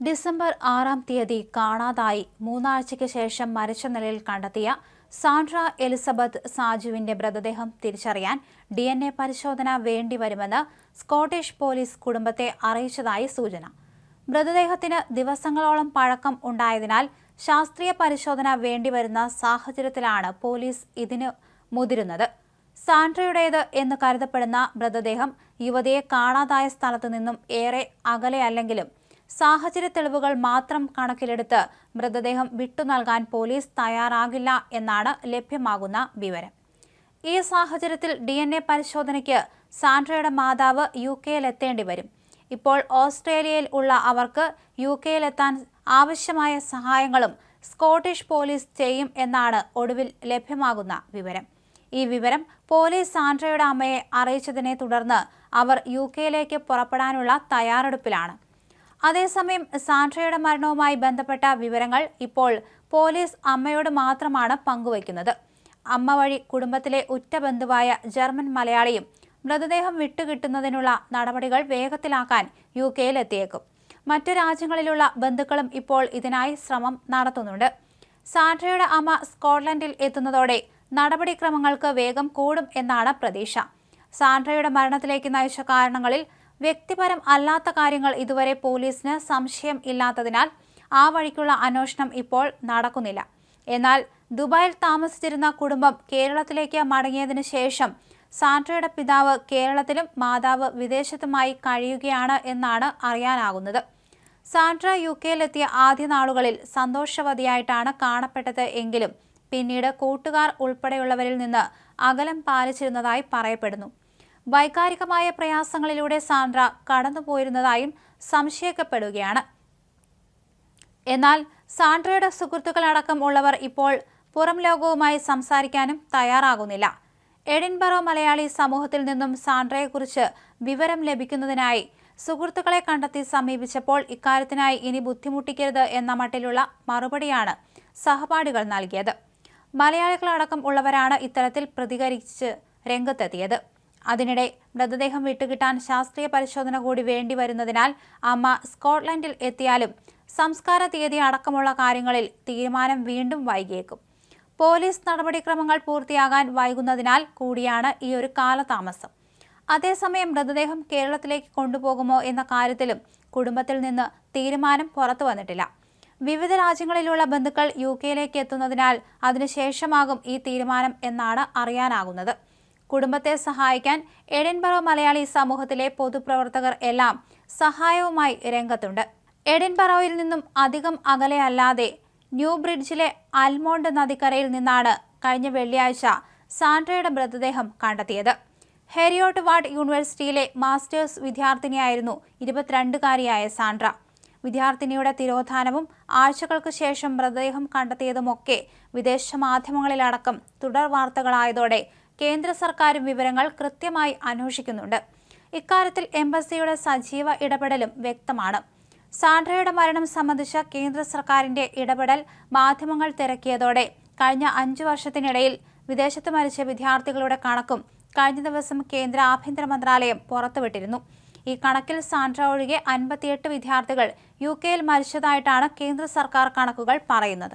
December ആറാം തീയതി കാണാതായി. മൂന്നാഴ്ചയ്ക്ക് ശേഷം മരിച്ച നിലയിൽ കണ്ടെത്തിയ സാൻഡ്ര എലിസബത്ത് സാജുവിന്റെ മൃതദേഹം തിരിച്ചറിയാൻ ഡി എൻ എ പരിശോധന വേണ്ടിവരുമെന്ന് സ്കോട്ടിഷ് പോലീസ് കുടുംബത്തെ അറിയിച്ചതായി സൂചന. മൃതദേഹത്തിന് ദിവസങ്ങളോളം പഴക്കം ഉണ്ടായതിനാൽ ശാസ്ത്രീയ പരിശോധന വേണ്ടിവരുന്ന സാഹചര്യത്തിലാണ് പോലീസ് ഇതിന് മുതിരുന്നത്. സാൻഡ്രയുടേത് എന്ന് കരുതപ്പെടുന്ന മൃതദേഹം യുവതിയെ കാണാതായ സ്ഥലത്തു നിന്നും ഏറെ അകലെയല്ലെങ്കിലും സാഹചര്യ തെളിവുകൾ മാത്രം കണക്കിലെടുത്ത് മൃതദേഹം വിട്ടു നൽകാൻ പോലീസ് തയ്യാറാകില്ല എന്നാണ് ലഭ്യമാകുന്ന വിവരം. ഈ സാഹചര്യത്തിൽ ഡി എൻ എ പരിശോധനയ്ക്ക് സാൻഡ്രയുടെ മാതാവ് യു കെയിലെത്തേണ്ടി വരും. ഇപ്പോൾ ഓസ്ട്രേലിയയിൽ ഉള്ള അവർക്ക് യു കെയിലെത്താൻ ആവശ്യമായ സഹായങ്ങളും സ്കോട്ടിഷ് പോലീസ് ചെയ്യും എന്നാണ് ഒടുവിൽ ലഭ്യമാകുന്ന വിവരം. ഈ വിവരം പോലീസ് സാൻഡ്രയുടെ അമ്മയെ അറിയിച്ചതിനെ തുടർന്ന് അവർ യു കെയിലേക്ക് പുറപ്പെടാനുള്ള തയ്യാറെടുപ്പിലാണ്. അതേസമയം സാൻഡ്രയുടെ മരണവുമായി ബന്ധപ്പെട്ട വിവരങ്ങൾ ഇപ്പോൾ പോലീസ് അമ്മയോട് മാത്രമാണ് പങ്കുവയ്ക്കുന്നത്. അമ്മ വഴി കുടുംബത്തിലെ ഉറ്റ ബന്ധുവായ ജർമ്മൻ മലയാളിയും മൃതദേഹം വിട്ടുകിട്ടുന്നതിനുള്ള നടപടികൾ വേഗത്തിലാക്കാൻ യു കെയിലെത്തിയേക്കും മറ്റു രാജ്യങ്ങളിലുള്ള ബന്ധുക്കളും ഇപ്പോൾ ഇതിനായി ശ്രമം നടത്തുന്നുണ്ട്. സാൻഡ്രയുടെ അമ്മ സ്കോട്ട്ലൻഡിൽ എത്തുന്നതോടെ നടപടിക്രമങ്ങൾക്ക് വേഗം കൂടും എന്നാണ് പ്രതീക്ഷ. സാൻഡ്രയുടെ മരണത്തിലേക്ക് നയിച്ച കാരണങ്ങളിൽ വ്യക്തിപരം അല്ലാത്ത കാര്യങ്ങൾ ഇതുവരെ പോലീസിന് സംശയം ഇല്ലാത്തതിനാൽ ആ വഴിക്കുള്ള അന്വേഷണം ഇപ്പോൾ നടക്കുന്നില്ല. എന്നാൽ ദുബായിൽ താമസിച്ചിരുന്ന കുടുംബം കേരളത്തിലേക്ക് മടങ്ങിയതിനു ശേഷം സാൻഡ്രയുടെ പിതാവ് കേരളത്തിലും മാതാവ് വിദേശത്തുമായി കഴിയുകയാണ് എന്നാണ് അറിയാനാകുന്നത്. സാൻഡ്ര യു കെയിലെത്തിയ ആദ്യ നാളുകളിൽ സന്തോഷവതിയായിട്ടാണ് കാണപ്പെട്ടത് എങ്കിലും പിന്നീട് കൂട്ടുകാർ ഉൾപ്പെടെയുള്ളവരിൽ നിന്ന് അകലം പാലിച്ചിരുന്നതായി പറയപ്പെടുന്നു. വൈകാരികമായ പ്രയാസങ്ങളിലൂടെ സാൻഡ്ര കടന്നുപോയിരുന്നതായും സംശയിക്കപ്പെടുകയാണ്. എന്നാൽ സാൻഡ്രയുടെ സുഹൃത്തുക്കളടക്കം ഉള്ളവർ ഇപ്പോൾ പുറം ലോകവുമായി സംസാരിക്കാനും തയ്യാറാകുന്നില്ല. എഡിൻബറോ മലയാളി സമൂഹത്തിൽ നിന്നും സാൻഡ്രയെക്കുറിച്ച് വിവരം ലഭിക്കുന്നതിനായി സുഹൃത്തുക്കളെ കണ്ടെത്തി സമീപിച്ചപ്പോൾ ഇക്കാര്യത്തിനായി ഇനി ബുദ്ധിമുട്ടിക്കരുത് എന്ന മട്ടിലുള്ള മറുപടിയാണ് സഹപാഠികൾ നൽകിയത്. മലയാളികളടക്കം ഉള്ളവരാണ് ഇത്തരത്തിൽ പ്രതികരിച്ച് രംഗത്തെത്തിയത്. അതിനിടെ മൃതദേഹം വിട്ടുകിട്ടാൻ ശാസ്ത്രീയ പരിശോധന കൂടി വേണ്ടി വരുന്നതിനാൽ അമ്മ സ്കോട്ട്ലൻഡിൽ എത്തിയാലും സംസ്കാര തീയതി അടക്കമുള്ള കാര്യങ്ങളിൽ തീരുമാനം വീണ്ടും വൈകിയേക്കും. പോലീസ് നടപടിക്രമങ്ങൾ പൂർത്തിയാകാൻ വൈകുന്നതിനാൽ കൂടിയാണ് ഈ ഒരു കാലതാമസം. അതേസമയം മൃതദേഹം കേരളത്തിലേക്ക് കൊണ്ടുപോകുമോ എന്ന കാര്യത്തിലും കുടുംബത്തിൽ നിന്ന് തീരുമാനം പുറത്തു വന്നിട്ടില്ല. വിവിധ രാജ്യങ്ങളിലുള്ള ബന്ധുക്കൾ യു കെയിലേക്ക് എത്തുന്നതിനാൽ അതിനുശേഷമാകും ഈ തീരുമാനം എന്നാണ് അറിയാനാകുന്നത്. കുടുംബത്തെ സഹായിക്കാൻ എഡൻബറ മലയാളി സമൂഹത്തിലെ പൊതുപ്രവർത്തകർ എല്ലാം സഹായവുമായി രംഗത്തുണ്ട്. എഡിൻബറോയിൽ നിന്നും അധികം അകലെയല്ലാതെ ന്യൂ ബ്രിഡ്ജിലെ അൽമോണ്ട് നദിക്കരയിൽ നിന്നാണ് കഴിഞ്ഞ വെള്ളിയാഴ്ച സാൻഡ്രയുടെ മൃതദേഹം കണ്ടെത്തിയത്. ഹെരിയോട്ട് വാർഡ് യൂണിവേഴ്സിറ്റിയിലെ മാസ്റ്റേഴ്സ് വിദ്യാർത്ഥിനിയായിരുന്നു ഇരുപത്തിരണ്ടുകാരിയായ സാൻഡ്ര. വിദ്യാർത്ഥിനിയുടെ തിരോധാനവും ആഴ്ചകൾക്ക് ശേഷം മൃതദേഹം കണ്ടെത്തിയതുമൊക്കെ വിദേശ മാധ്യമങ്ങളിലടക്കം തുടർ വാർത്തകളായതോടെ കേന്ദ്ര സർക്കാരും വിവരങ്ങൾ കൃത്യമായി അന്വേഷിക്കുന്നുണ്ട്. ഇക്കാര്യത്തിൽ എംബസിയുടെ സജീവ ഇടപെടലും വ്യക്തമാണ്. സാൻഡ്രയുടെ മരണം സംബന്ധിച്ച കേന്ദ്ര സർക്കാരിന്റെ ഇടപെടൽ മാധ്യമങ്ങൾ തിരക്കിയതോടെ കഴിഞ്ഞ അഞ്ചു വർഷത്തിനിടയിൽ വിദേശത്ത് മരിച്ച വിദ്യാർത്ഥികളുടെ കണക്കും കഴിഞ്ഞ ദിവസം കേന്ദ്ര ആഭ്യന്തര മന്ത്രാലയം പുറത്തുവിട്ടിരുന്നു. ഈ കണക്കിൽ സാൻഡ്ര ഒഴികെ അൻപത്തിയെട്ട് വിദ്യാർത്ഥികൾ യു കെയിൽ മരിച്ചതായിട്ടാണ് കേന്ദ്ര സർക്കാർ കണക്കുകൾ പറയുന്നത്.